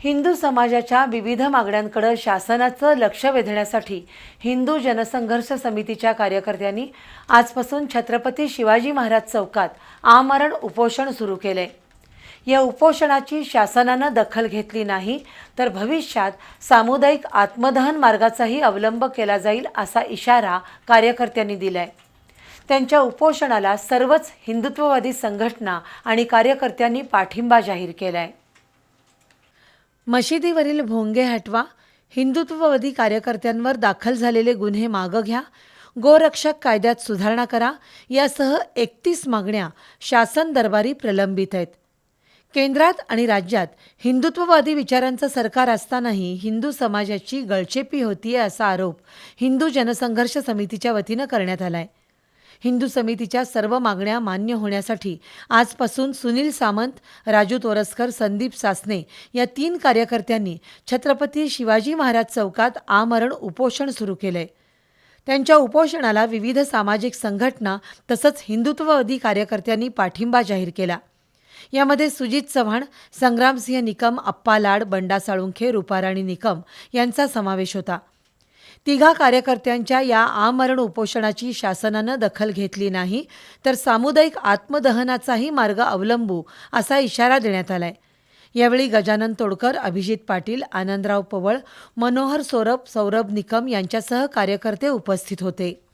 हिंदू समाजाच्या विविध मागण्यांकडे शासनाचं लक्ष वेधण्यासाठी हिंदू जनसंघर्ष समितीच्या कार्यकर्त्यांनी आजपासून छत्रपती शिवाजी महाराज चौकात आमरण उपोषण सुरू केले. या उपोषणाची शासनानं दखल घेतली नाही तर भविष्यात सामुदायिक आत्मदहन मार्गाचाही अवलंब केला जाईल असा इशारा कार्यकर्त्यांनी दिलाय. त्यांच्या उपोषणाला सर्वच हिंदुत्ववादी संघटना आणि कार्यकर्त्यांनी पाठिंबा जाहीर केलाय. मशिदीवरील भोंगे हटवा हिंदुत्ववादी कार्यकर्त्यांवर दाखल झालेले गुन्हे मागं घ्या गोरक्षक कायद्यात सुधारणा करा यासह एकतीस मागण्या शासन दरबारी प्रलंबित आहेत. केंद्रात आणि राज्यात हिंदुत्ववादी विचारांचं सरकार असतानाही हिंदू समाजाची गळचेपी होतीये असा आरोप हिंदू जनसंघर्ष समितीच्या वतीनं करण्यात आलाय. हिंदू समितीच्या सर्व मागण्या मान्य होण्यासाठी आजपासून सुनील सामंत राजू तोरसकर संदीप सासने या तीन कार्यकर्त्यांनी छत्रपती शिवाजी महाराज चौकात आमरण उपोषण सुरू केलंय. त्यांच्या उपोषणाला विविध सामाजिक संघटना तसंच हिंदुत्ववादी कार्यकर्त्यांनी पाठिंबा जाहीर केला. यामध्ये सुजित चव्हाण संग्रामसिंह निकम अप्पा लाड बंडा साळुंखे रुपाराणी निकम यांचा समावेश होता. तिघा कार्यकर्त्यांच्या या आमरण उपोषणाची शासनानं दखल घेतली नाही तर सामुदायिक आत्मदहनाचाही मार्ग अवलंबू असा इशारा देण्यात आलाय. यावेळी गजानन तोडकर अभिजित पाटील आनंदराव पवळ मनोहर सौरभ सौरभ निकम यांच्यासह कार्यकर्ते उपस्थित होते.